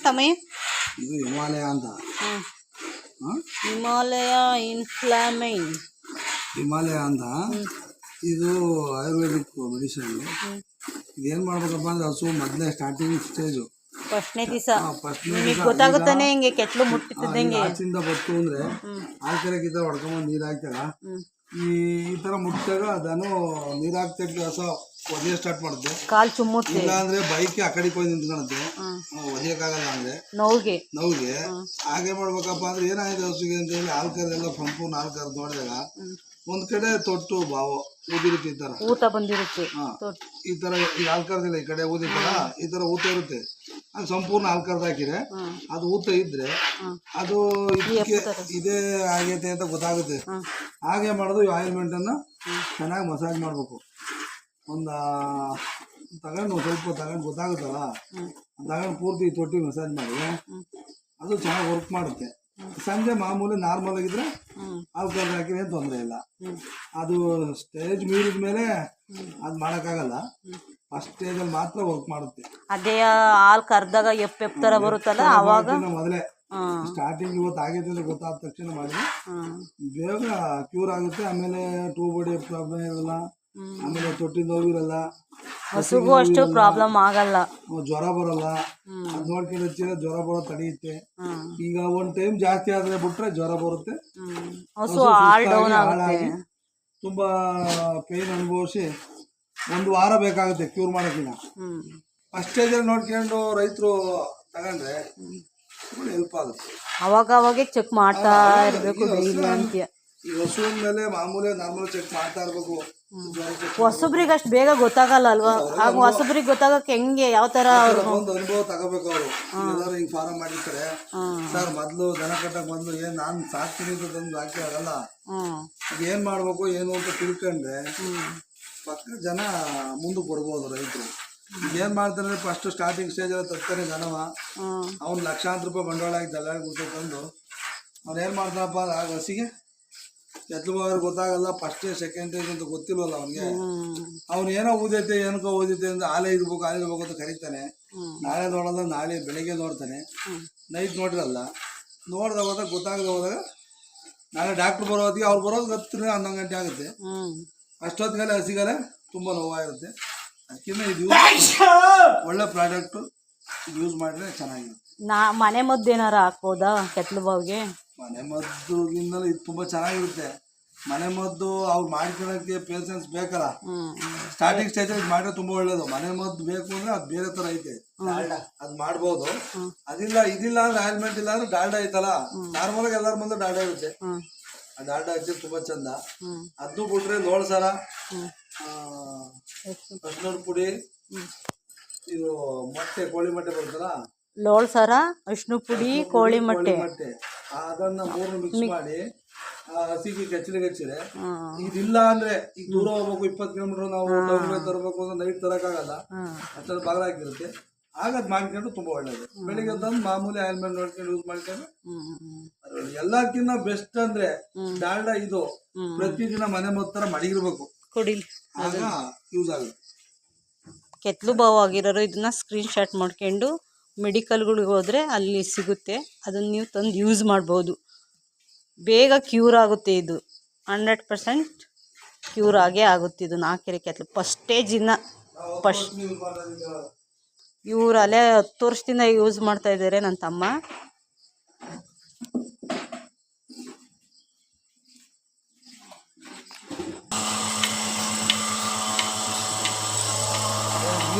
ತಮ್ಮಿ? ಇದು ಹಿಮಾಲಯ ಅಂತ. ಹಿಮಾಲಯ ಇನ್ಫ್ಲಾಮೈನ್ ಹಿಮಾಲಯ ಅಂತ. ಇದು ಆಯುರ್ವೇದಿಕ್ ಮೆಡಿಸಿನ್ ಇದೇನ್ ಮಾಡ್ಬೇಕಪ್ಪ ಅಂದ್ರೆ ಹಸು ಮೊದ್ಲೇ ಸ್ಟಾರ್ಟಿಂಗ್ ಸ್ಟೇಜು ಫಸ್ಟ್ನೇ ದಿವಸ. ನಿಮಗೆ ಗೊತ್ತಾಗುತ್ತಾನೆ ಹಿಂಗೆ ಕೆಟ್ಲು ಮುಟ್ಟಿದ್ದಂಗೆ ಆಚಿಂದ ಬತ್ತು ಅಂದ್ರೆ ಹಾಲು ಕರೆಗಿದ್ದ ಹೊಡ್ಕೊಂಬಂದು ನೀರು ಹಾಕ್ತಾರ ಈ ಈ ಥರ ಮುಟ್ಟಾಗ ಅದನ್ನು ನೀರು ಹಾಕ್ತಿರ್ಲಿ ಹೊಸ ಒದೆಯ ಸ್ಟಾರ್ಟ್ ಮಾಡುತ್ತೆ ಕಾಲು ಚುಮ್ಮುತ್ತೆ. ಇಲ್ಲ ಅಂದ್ರೆ ಬೈಕ್ ಆ ಕಡೆ ಹೋಗಿ ನಿಂತ್ಕೊಳುತ್ತೆ ಒದೆಯಕ್ಕಾಗಲ್ಲ ಅಂದ್ರೆ. ನೋವಿಗೆ. ನೋವಿಗೆ. ಹಾಗೆ ಮಾಡ್ಬೇಕಪ್ಪ ಅಂದ್ರೆ ಏನಾಯ್ತು ಹಸುಗೆ ಅಂತ ಹೇಳಿ ಸಂಪೂರ್ಣ ಹಾಲು ಕರೆದು ನೋಡಿದಾಗ ಒಂದ್ ಕಡೆ ತೊಟ್ಟು ಬಾವು ಊದಿರುತ್ತೆ ಈ ತರ. ಊತ ಬಂದಿರುತ್ತೆ. ಈ ತರ ಈ ಹಾಲು ಕರೆದಿಲ್ಲ ಈ ಕಡೆ ಊದಿತ್ತಲ್ಲ ಈ ತರ ಊತ ಇರುತ್ತೆ. ಅದು ಸಂಪೂರ್ಣ ಹಾಲು ಕರೆದು ಹಾಕಿದ್ರೆ ಅದು ಊತ ಇದ್ರೆ ಅದು ಇದಕ್ಕೆ ಇದೇ ಆಗೈತೆ ಅಂತ ಗೊತ್ತಾಗುತ್ತೆ. ಹಾಗೆ ಮಾಡೋದು ಈ ಆಯಿಲ್ಮೆಂಟ್ ಅನ್ನ ಚೆನ್ನಾಗಿ ಮಸಾಜ್ ಮಾಡ್ಬೇಕು. ಒಂದು ತಗೊಂಡು ಸ್ವಲ್ಪ ತಗೊಂಡು ಗೊತ್ತಾಗುತ್ತಲ್ಲ? ತಗೊಂಡು ಪೂರ್ತಿ ತೊಟ್ಟಿ ಮಸಾಜ್ ಮಾಡಿ ಅದು ಚೆನ್ನಾಗಿ ವರ್ಕ್ ಮಾಡುತ್ತೆ. ಸಂಜೆ ಮಾಮೂಲಿ ನಾರ್ಮಲ್ ಆಗಿದ್ರೆ ಹ್ಮ್. ಆಲ್ಕೋಹಾಲ್ ಹಾಕಿದ್ರೆ ಏನು ತೊಂದರೆ ಇಲ್ಲ. ಅದು ಸ್ಟೇಜ್ ಮೀರಿದ ಮೇಲೆ ಅದು ಮಾಡೋಕ್ಕಾಗಲ್ಲ. ಫಸ್ಟ್ ಸ್ಟೇಜಲ್ಲಿ ಮಾತ್ರ ವರ್ಕ್ ಮಾಡುತ್ತೆ. ಅದೇ ಹಾಲು ಕರ್ದಾಗ ಎಪ್ ಎಪ್ ಥರ ಬರುತ್ತಲ್ಲ ಅವಾಗ? ಮೊದಲೇ. ಸ್ಟಾರ್ಟಿಂಗ್ ಇವತ್ತು ಆಗೈತೆ ಅಂತ ಗೊತ್ತಾದ ತಕ್ಷಣ ಮಾಡಿ. ಬೇಗ ಕ್ಯೂರ್ ಆಗುತ್ತೆ ಆಮೇಲೆ ಟೂ ಬಾಡಿ ಪ್ರಾಬ್ಲಮ್ ಇರಲ್ಲ. ಆಮೇಲೆ ತೊಟ್ಟಿ ನೋವಿರಲ್ಲ ಹಸುಗೂ ಅಷ್ಟು ಪ್ರಾಬ್ಲಮ್ ಆಗಲ್ಲ. ಜ್ವರ ಬರಲ್ಲ. ಅದು ನೋಡ್ಕೊಂಡು ಹಚ್ಚಿದ್ರೆ ಜ್ವರ ಬರೋ ತಡೆಯುತ್ತೆ ಈಗ ಒಂದ್ ಟೈಮ್ ಜಾಸ್ತಿ ಆದ್ರೆ ಬಿಟ್ರೆ ಜ್ವರ ಬರುತ್ತೆ. ಹಸು ಹಾಳಾಗಿ ತುಂಬಾ ಪೇನ್ ಅನುಭವಿಸಿ ಒಂದು ವಾರ ಬೇಕಾಗುತ್ತೆ ಕ್ಯೂರ್ ಮಾಡೋಕ್ಕಿನ್ನ. ಫಸ್ಟ್ ಫಸ್ಟ್ ಸ್ಟೇಜಲ್ಲಿ ನೋಡ್ಕೊಂಡು ರೈತರು ತಗೊಂಡ್ರೆ ಹೆಲ್ಪ್ ಆಗುತ್ತೆ. ಅವಾಗ ಅವಾಗ ಚೆಕ್ ಮಾಡ್ತಾ ಇರಬೇಕು ಈ ಹಸುವಿನ ಮೇಲೆ ಮಾಮೂಲಿ ನಾರ್ಮಲ್ ಚೆಕ್ ಮಾಡ್ತಾ ಇರ್ಬೇಕು. ಹೊಸಬ್ರಿಗೆ ಅಷ್ಟು ಬೇಗ ಗೊತ್ತಾಗಲ್ಲ ಅಲ್ವಾ? ಆಗ ಹೊಸಬ್ರಿಗೆ ಗೊತ್ತಾಗಕ್ಕೆ ಹೆಂಗೆ ಯಾವ ತರ ಒಂದು ಅನುಭವ ತಗೋಬೇಕು ಅವರು. ಎಲ್ಲರೂ ಹಿಂಗ್ ಫಾರಂ ಮಾಡಿರ್ತಾರೆ. ಸರ್ ಮೊದ್ಲು ದನ ಕಟ್ಟಕ್ ಬಂದು ಏನು ನಾನು ಸಾಕ್ತೀನಿ ಅಂತ ತಂದು ಹಾಕಿ ಆಗಲ್ಲ. ಏನ್ ಮಾಡ್ಬೇಕು ಏನು ಅಂತ ತಿಳ್ಕೊಂಡ್ರೆ ಪಕ್ಕ ಜನ ಮುಂದಕ್ಕೆ ಬರ್ಬೋದು ರೈತರು. ಏನ್ ಮಾಡ್ತಾರೆ ಫಸ್ಟ್ ಸ್ಟಾರ್ಟಿಂಗ್ ಸ್ಟೇಜಲ್ಲಿ ತರ್ತಾನೆ ಜನವ. ಅವ್ನ್ ಲಕ್ಷಾಂತರ ರೂಪಾಯಿ ಬಂಡವಾಳ ಹಾಕಿ ದಲ್ಲಾಳಿ ತಂದು ಅವ್ನು ಏನು ಮಾಡ್ತಾನಪ್ಪ ಆಗ ಹಸಿಗೆ ಎತ್ಲು ಅವ್ರಿಗೆ ಗೊತ್ತಾಗಲ್ಲ ಫಸ್ಟ್ ಸೆಕೆಂಡ್ ಸ್ಟೇಜ್ ಅಂತ ಗೊತ್ತಿಲ್ವಲ್ಲ ಅವನಿಗೆ. ಅವ್ನು ಏನೋ ಓದೈತೆ ಏನಕ್ಕೋ ಓದೈತೆ ಅಂತ ಆಲೆ ಇರ್ಬೇಕು ಆಲೆ ಇರ್ಬೇಕು ಅಂತ ಕರೀತಾನೆ. ನಾಳೆ ನೋಡಲ್ಲ ನಾಳೆ ಬೆಳಗ್ಗೆ ನೋಡ್ತಾನೆ. ನೈಟ್ ನೋಡಿರಲ್ಲ. ನೋಡ್ದ ಹೋದಾಗ ಗೊತ್ತಾಗದೆ ಹೋದಾಗ ನಾಳೆ ಡಾಕ್ಟ್ರ್ ಬರೋ ಹೊತ್ತಿಗೆ ಅವ್ರು ಬರೋದು ಹತ್ತಿರ ಹನ್ನೊಂದು ಗಂಟೆ ಆಗುತ್ತೆ. ಅಷ್ಟೊತ್ತಿಗೆ ಅಷ್ಟೊತ್ತಿಗೆಲ್ಲ ಹಸಿಗಲೆ ತುಂಬ ನೋವಾಗಿರುತ್ತೆ ಅದಕ್ಕಿಂತ ಇದು ಯೂಸ್ ಒಳ್ಳೆ ಪ್ರಾಡಕ್ಟು ಯೂಸ್ ಮಾಡಿದ್ರೆ ಚೆನ್ನಾಗಿರುತ್ತೆ. ನಾ ಮನೆ ಮದ್ದು ಏನಾರ ಹಾಕ್ಬೋದಾ ಕೆಟ್ಲು ಬಾವಿಗೆ? ಮನೆ ಮದ್ದುಗಿಂತಲೂ ಇದು ತುಂಬಾ ಚೆನ್ನಾಗಿರುತ್ತೆ. ಮನೆ ಮದ್ದು ಅವ್ರು ಮಾಡ್ಕೊಳಕ್ಕೆ ಪೇಷನ್ಸ್ ಬೇಕಲ್ಲ. ಸ್ಟಾರ್ಟಿಂಗ್ ಸ್ಟೇಜ್ ಅಲ್ಲಿ ಮಾಡಿದ್ರೆ ತುಂಬಾ ಒಳ್ಳೇದು. ಮನೆ ಮದ್ದು ಬೇಕು ಅಂದ್ರೆ ಅದು ಬೇರೆ ತರ ಐತೆ. ಅದು ಮಾಡ್ಬೋದು. ಅದಿಲ್ಲ ಇದಿಲ್ಲ ಅಂದ್ರೆ ಆಯಿಲ್ಮೆಂಟ್ ಇಲ್ಲ ಅಂದ್ರೆ ಡಾಲ್ಡ ಐತಲ್ಲ. ನಾರ್ಮಲ್ ಆಗಿ ಎಲ್ಲರ ಮುಂದೆ ಡಾಲ್ಡ ಇರುತ್ತೆ. ಆ ಡಾಲ್ಡ ಹಚ್ಚಿ ತುಂಬಾ ಚಂದ. ಅದು ಅದನ್ನು ಬಿಟ್ರೆ ಲೋಳ್ ಸರ ಅರ್ಶಿನದ ಪುಡಿ. ಇದು ಮೊಟ್ಟೆ ಕೋಳಿ ಮೊಟ್ಟೆ ಬರುತ್ತಲ್ಲ. ಲೋಳ್ ಸರ ಅರ್ಶಿನ ಪುಡಿ ಕೋಳಿ ಮೊಟ್ಟೆ. ಮೊಟ್ಟೆ. ಅದನ್ನ ಮೂರನ್ನು ಮಿಕ್ಸ್ ಮಾಡಿ ಆ ಹಸಿಗೆ ಕೆಚ್ಚಲಿಗೆ ಹಚ್ಚಿದ್ರೆ ಹ್ಮ್ ಇದಿಲ್ಲ ಅಂದ್ರೆ ಈಗ ದೂರ ಹೋಗ್ಬೇಕು ಇಪ್ಪತ್ತು ಕಿಲೋಮೀಟರ್ ನಾವು ತರಬೇಕು ಅಂದ್ರೆ ನೈಟ್ ತರಕಾಗಲ್ಲ ಹ್ಮ್ ಅಷ್ಟೊಂದು ಆಗಿರುತ್ತೆ ಹಾಕಿರುತ್ತೆ. ಆಗ ಅದು ಮಾಡ್ಕೊಂಡು ತುಂಬಾ ಒಳ್ಳೇದು. ಬೆಳಿಗ್ಗೆ ತಂದು ಮಾಮೂಲಿ ಆಯಿಲ್ಮೆಂಟ್ ನೋಡ್ಕೊಂಡು ಯೂಸ್ ಮಾಡ್ಕೊಂಡು. ಎಲ್ಲಕ್ಕಿಂತ ಬೆಸ್ಟ್ ಅಂದ್ರೆ ಡಾಲ್ಡಾ ಇದು ಪ್ರತಿದಿನ ಮನೆ ಮೊತ್ತರ ಮಡಗಿರ್ಬೇಕು. ಕುಡಿಲಿ ಆಗ ಯೂಸ್ ಆಗುತ್ತೆ. ಕೆತ್ಲು ಬಾವು ಆಗಿರೋರು ಇದನ್ನ ಸ್ಕ್ರೀನ್ ಶಾಟ್ ಮಾಡ್ಕೊಂಡು ಮೆಡಿಕಲ್ಗಳಿಗೆ ಹೋದರೆ ಅಲ್ಲಿ ಸಿಗುತ್ತೆ. ಅದನ್ನು ನೀವು ತಂದು ಯೂಸ್ ಮಾಡ್ಬೋದು. ಬೇಗ ಕ್ಯೂರ್ ಆಗುತ್ತೆ ಇದು. ಹಂಡ್ರೆಡ್ ಪರ್ಸೆಂಟ್ ಕ್ಯೂರ್ ಆಗೇ ಆಗುತ್ತೆ ಇದು ನಾಲ್ಕೆರೆ ಕೆತ್ತಲು ಫಸ್ಟ್ ಸ್ಟೇಜಿನ ಫಸ್ಟ್. ಇವರು ಅಲ್ಲೇ ಹತ್ತು ವರ್ಷದಿಂದ ಯೂಸ್ ಮಾಡ್ತಾ ಇದ್ದಾರೆ ನನ್ನ ತಮ್ಮ.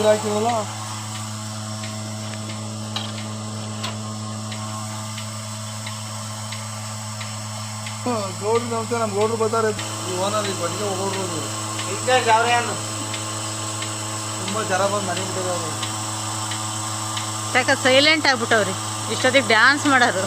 ಹಾಕಿವಲ್ಲ? ಗೌಡ್ರು ನಮಸ್ತೆ ನಮ್ಮ ಗೌಡ್ರು ಬರ್ತಾರೆ ಈ ಓನರ್ ಈಗ ಬಂದಿಗೆ ಗೌಡ್ರು ತುಂಬ ಜನ ಬಂದು ಮನೆ ಬಿಟ್ಟಿದ್ದಾರೆ ಯಾಕೆ ಸೈಲೆಂಟ್ ಆಗ್ಬಿಟ್ಟವ್ರಿ ಇಷ್ಟೊತ್ತಿಗೆ ಡ್ಯಾನ್ಸ್ ಮಾಡೋರು